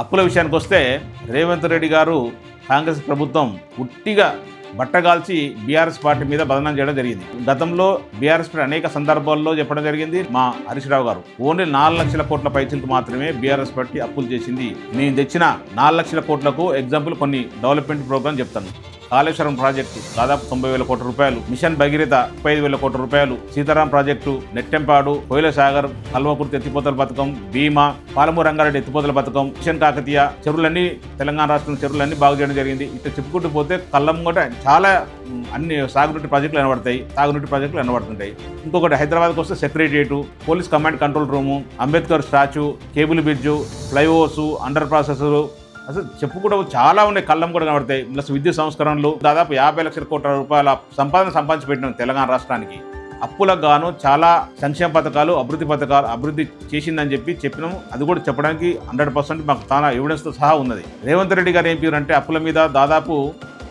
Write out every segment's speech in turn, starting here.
అప్పుల విషయానికి వస్తే రేవంత్ రెడ్డి గారు కాంగ్రెస్ ప్రభుత్వం ఉట్టిగా బట్టగాల్చి బీఆర్ఎస్ పార్టీ మీద బదనం చేయడం జరిగింది. గతంలో బీఆర్ఎస్ పార్టీ అనేక సందర్భాల్లో చెప్పడం జరిగింది మా హరీష్ రావు గారు. ఓన్లీ నాలుగు లక్షల కోట్ల పైచలకు మాత్రమే బీఆర్ఎస్ పార్టీ అప్పులు చేసింది. నేను తెచ్చిన నాలుగు లక్షల కోట్లకు ఎగ్జాంపుల్ కొన్ని డెవలప్మెంట్ ప్రోగ్రామ్ చెప్తాను. కాళేశ్వరం ప్రాజెక్టు దాదాపు తొంభై వేల కోట్ల రూపాయలు. మిషన్ భగీరథ ముప్పై ఐదు వేల కోట్ల రూపాయలు. సీతారాం ప్రాజెక్టు నెట్టెంపాడు కోయిల సాగర్ కల్వకుర్తి ఎత్తిపోతల పథకం భీమా పాలమూరు రంగారెడ్డి ఎత్తిపోతల పథకం మిషన్ కాకతీయ చెరువులన్నీ తెలంగాణ రాష్ట్రం చెరువులన్నీ బాగు చేయడం జరిగింది. ఇట్లా చెప్పుకుంటూ పోతే కళ్ళం కూడా చాలా అన్ని సాగునీటి ప్రాజెక్టులు కనబడతాయి సాగునీటి ప్రాజెక్టులు కనబడుతుంటాయి. ఇంకొకటి హైదరాబాద్కి వస్తే secretariat police command control room Ambedkar statue cable bridge flyovers under processor అసలు చెప్పుకుంటూ చాలా ఉన్నాయి కళ్ళం కూడా కనబడతాయి. ప్లస్ విద్యుత్ సంస్కరణలు దాదాపు యాభై లక్షల కోట్ల రూపాయల సంపాదన సంపాదించి పెట్టినాం తెలంగాణ రాష్ట్రానికి. అప్పులకు గాను చాలా సంక్షేమ పథకాలు అభివృద్ధి పథకాలు అభివృద్ధి చేసిందని చెప్పి చెప్పినాము. అది కూడా చెప్పడానికి హండ్రెడ్ పర్సెంట్ మాకు చాలా ఎవిడెన్స్తో సహా ఉన్నది. రేవంత్ రెడ్డి గారు ఏం పేరు అంటే అప్పుల మీద దాదాపు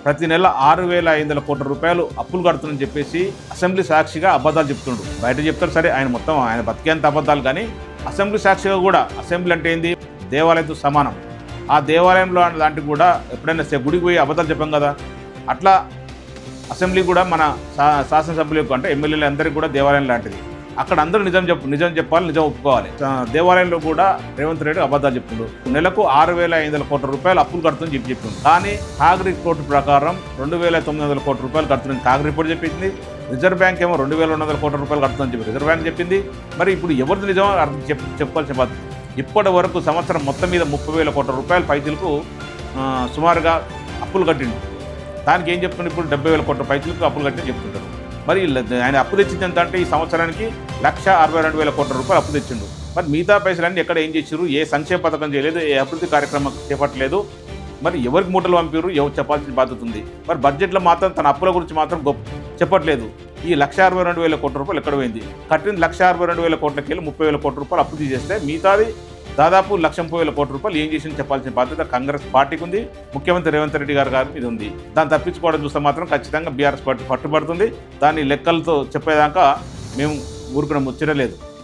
ప్రతి నెల ఆరు వేల ఐదు వందల కోట్ల రూపాయలు అప్పులు కడుతుందని చెప్పేసి అసెంబ్లీ సాక్షిగా అబద్ధాలు చెప్తుండు. బయట చెప్తారు సరే ఆయన మొత్తం ఆయన బతికేంత అబద్ధాలు కానీ అసెంబ్లీ సాక్షిగా కూడా అసెంబ్లీ అంటే ఏంది? దేవాలయంతో సమానం. ఆ దేవాలయంలో లాంటి కూడా ఎప్పుడైనా సే- గుడికి పోయి అబద్ధాలు చెప్పాం కదా? అట్లా అసెంబ్లీ కూడా మన శా- శాసనసభ్యులకు అంటే ఎమ్మెల్యేలు అందరికీ కూడా దేవాలయం లాంటిది. అక్కడ అందరూ నిజం చెప్పు నిజం చెప్పాలి నిజం ఒప్పుకోవాలి. దేవాలయంలో కూడా రేవంత్ రెడ్డి అబద్ధాలు చెప్తుండ్రు నెలకు ఆరు వేల ఐదు వందల కోట్ల రూపాయలు అప్పులు కడుతుందని చెప్పి చెప్పింది కానీ కాగ్ కోర్టు ప్రకారం రెండు వేల తొమ్మిది వందల కోట్ల రూపాయలు కడుతుందని కాగ్ రిపోర్ట్ చెప్పింది. రిజర్వ్ బ్యాంక్ ఏమో రెండు వేల రెండు వందల కోట్ల రూపాయలు కడుతుందని చెప్పి రిజర్వ్ బ్యాంక్ చెప్పింది. మరి ఇప్పుడు ఎవరిది నిజమో అర్థం చెప్ చెప్పుకోవాల్సిన బాధ్యత. ఇప్పటి వరకు సంవత్సరం మొత్తం మీద ముప్పై వేల కోట్ల రూపాయల పైతులకు సుమారుగా అప్పులు కట్టిండు. దానికి ఏం చెప్తుండే ఇప్పుడు డెబ్బై వేల కోట్ల పైతులకు అప్పులు కట్టి చెప్తుంటారు. మరి ఆయన అప్పు తెచ్చింది ఎంత అంటే ఈ సంవత్సరానికి లక్ష అరవై రెండు వేల కోట్ల రూపాయలు అప్పు తెచ్చిండు. మరి మిగతా పైసలన్నీ ఎక్కడ ఏం చేసారు ఏ సంక్షేమ పథకం చేయలేదు ఏ అభివృద్ధి కార్యక్రమం చేపట్టలేదు. మరి ఎవరికి మూటలు పంపారు ఎవరు చెప్పాల్సిన బాధ్యత ఉంది. మరి బడ్జెట్లో మాత్రం తన అప్పుల గురించి మాత్రం గొప్ప చెప్పట్లేదు. ఈ లక్ష అరవై రెండు వేల కోట్ల రూపాయలు ఎక్కడ పోయింది? కట్టిన లక్ష అరవై రెండు వేల కోట్లకి వెళ్ళి ముప్పై వేల కోట్ల రూపాయలు అప్పు తీసేస్తే మిగతాది దాదాపు లక్షం పోయేల వేల కోట్ల రూపాయలు ఏం చేసింది చెప్పాల్సిన బాధ్యత కాంగ్రెస్ పార్టీకి ఉంది. ముఖ్యమంత్రి రేవంత్ రెడ్డి గారు గారి మీద ఉంది. దాన్ని తప్పించుకోవడం చూస్తే మాత్రం ఖచ్చితంగా బీఆర్ఎస్ పార్టీ పట్టుబడుతుంది. దాని లెక్కలతో చెప్పేదాకా మేము ఊరుకున్న ముచ్చటలేదు